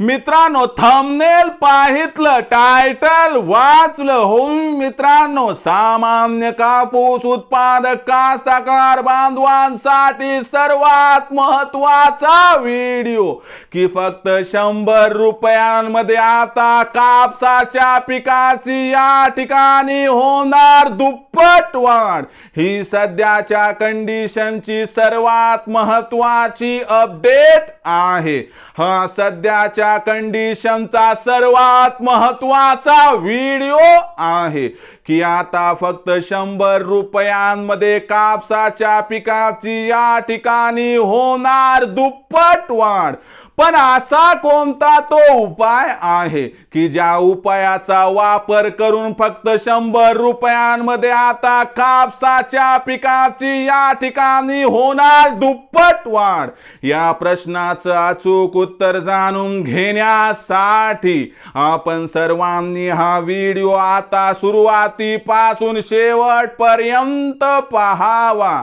मित्रांनो thumbnail पाहितलं title वाचलं हो मित्रांनो सामान्य कापूस उत्पादक कास्तकार बांधवांसाठी सर्वात महत्त्वाचा व्हिडिओ की फक्त शंभर रुपयांमध्ये आता कापसाच्या पिकाची या ठिकाणी होणार दुप्पट वाढ. ही सध्याच्या कंडिशनची सर्वात महत्वाची अपडेट आहे. हा सध्याच्या कंडिशनचा सर्वात महत्त्वाचा व्हिडिओ आहे की आता फक्त शंभर रुपयांमध्ये कापसाच्या पिकाची या ठिकाणी होणार दुप्पट वाढ. पण असा कोणता तो उपाय आहे की ज्या उपायाचा वापर करून फक्त शंभर रुपयांमध्ये आता कापसाच्या पिकाची या ठिकाणी होणार दुप्पट वाढ? या प्रश्नाचं अचूक उत्तर जाणून घेण्यासाठी आपण सर्वांनी हा व्हिडिओ आता सुरुवातीपासून शेवटपर्यंत पहावा.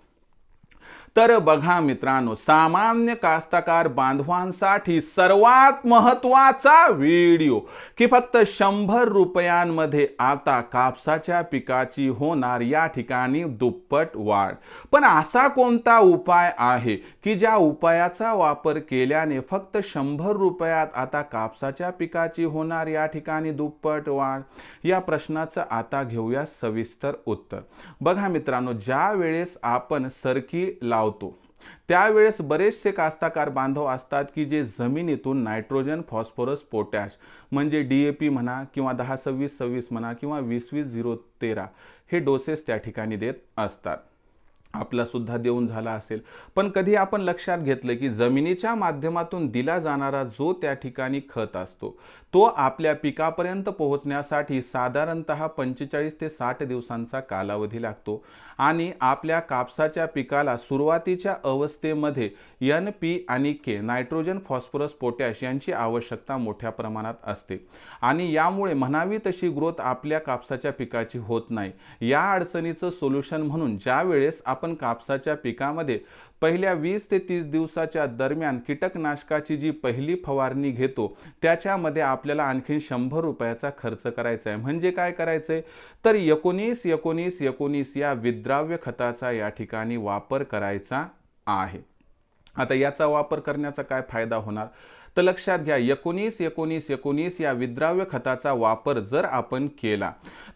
तर बघा मित्रांनो सामान्य कास्तकार बांधवांसाठी सर्वात महत्त्वाचा व्हिडिओ की फक्त शंभर रुपयांमध्ये आता कापसाच्या पिकाची होणार या ठिकाणी दुप्पट वाढ. पण असा कोणता उपाय आहे की ज्या उपायाचा वापर केल्याने फक्त शंभर रुपयात आता कापसाच्या पिकाची होणार या ठिकाणी दुप्पट वाढ? या प्रश्नाचं आता घेऊया सविस्तर उत्तर. बघा मित्रांनो ज्या वेळेस आपण सरकी लावतो. त्यावेळेस बरेचसे कास्ताकार बांधव असतात की जे जमिनीतून नायट्रोजन फॉस्फरस पोटॅश म्हणजे डी ए पी म्हणा किंवा दहा सव्वीस सव्वीस म्हणा किंवा वीस वीस झिरो तेरा हे डोसेस त्या ठिकाणी देत असतात. आपला सुद्धा देऊन झाला असेल. पण कधी आपण लक्षात घेतलं की जमिनीच्या माध्यमातून दिला जाणारा जो त्या ठिकाणी खत असतो तो आपल्या पिकापर्यंत पोहोचण्यासाठी साधारणत पंचेचाळीस ते साठ दिवसांचा कालावधी लागतो आणि आपल्या कापसाच्या पिकाला सुरुवातीच्या अवस्थेमध्ये एन पी आणि के नायट्रोजन फॉस्फरस पोटॅश यांची आवश्यकता मोठ्या प्रमाणात असते. आणि यामुळे म्हणावी तशी ग्रोथ आपल्या कापसाच्या पिकाची होत नाही. या अडचणीचं सोल्युशन म्हणून ज्या वेळेस आपण कापसाच्या पिकामध्ये पहिल्या वीस ते तीस दिवसाच्या दरम्यान कीटकनाशकाची जी पहिली फवारणी घेतो त्याच्यामध्ये आपल्याला आणखीन शंभर रुपयाचा खर्च करायचा आहे म्हणजे काय करायचं आहे तर एकोणीस एकोणीस एकोणीस या विद्राव्य खताचा या ठिकाणी वापर करायचा आहे. आता याचा वापर करण्याचा काय फायदा होणार? तर लक्षात घ्या एकोणीस एकोणीस एकोणीस या विद्राव्य खताचा वापर जर आपण केला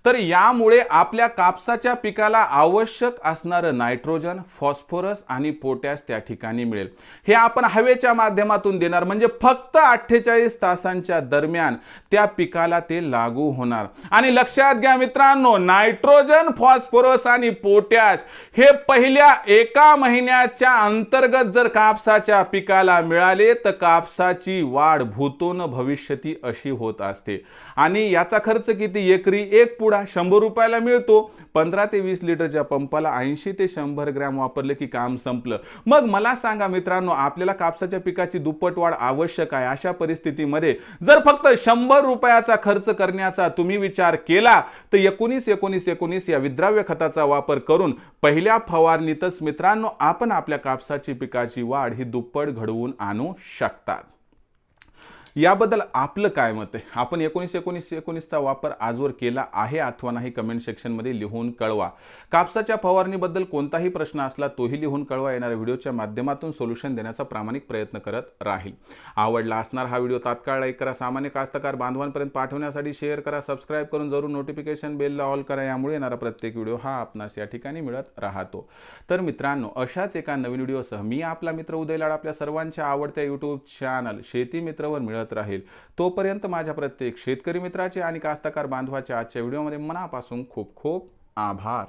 तर यामुळे आपल्या कापसाच्या पिकाला आवश्यक असणारं नायट्रोजन फॉस्फोरस आणि पोटॅश त्या ठिकाणी मिळेल. हे आपण हवेच्या माध्यमातून देणार म्हणजे फक्त अठ्ठेचाळीस तासांच्या दरम्यान त्या पिकाला ते लागू होणार. आणि लक्षात घ्या मित्रांनो नायट्रोजन फॉस्फोरस आणि पोटॅश हे पहिल्या एका महिन्याच्या अंतर्गत जर कापसाच्या पिकाला मिळाले तर कापसाची ची वाढ भूतोन भविष्यती अशी होत असते. आणि याचा खर्च किती? एकरी एक पुडा शंभर रुपयाला मिळतो. पंधरा ते वीस लिटरच्या पंपाला ऐंशी ते शंभर ग्रॅम वापरले की काम संपलं. मग मला सांगा मित्रांनो आपल्याला कापसाच्या पिकाची दुप्पट वाढ आवश्यक आहे अशा परिस्थितीमध्ये जर फक्त शंभर रुपयाचा खर्च करण्याचा तुम्ही विचार केला तर एकोणीस एकोणीस एकोणीस या विद्राव्य खताचा वापर करून पहिल्या फवारणीतच मित्रांनो आपण आपल्या कापसाची पिकाची वाढ ही दुप्पट घडवून आणू शकतात. याबद्दल आपलं काय मत आहे? आपण एकोणीस एकोणीस एकोणीसचा वापर आजवर केला आहे अथवा नाही कमेंट सेक्शनमध्ये लिहून कळवा. कापसाच्या फवारणीबद्दल कोणताही प्रश्न असला तोही लिहून कळवा. येणाऱ्या व्हिडिओच्या माध्यमातून सोल्युशन देण्याचा प्रामाणिक प्रयत्न करत राहील. आवडला असणार हा व्हिडिओ तात्काळ लाईक करा. सामान्य कास्तकार बांधवांपर्यंत पाठवण्यासाठी शेअर करा. सबस्क्राईब करून जरूर नोटिफिकेशन बेलला ऑल करा. यामुळे येणारा प्रत्येक व्हिडिओ हा आपणास या ठिकाणी मिळत राहतो. तर मित्रांनो अशाच एका नवीन व्हिडिओसह मी आपला मित्र उदय लाड आपल्या सर्वांच्या आवडत्या यूट्यूब चॅनल शेती मित्रवर मिळत मिळत राहील. तोपर्यंत माझ्या प्रत्येक शेतकरी मित्राचे आणि कास्तकार बांधवाच्या आजच्या व्हिडिओमध्ये मनापासून खूप खूप आभार.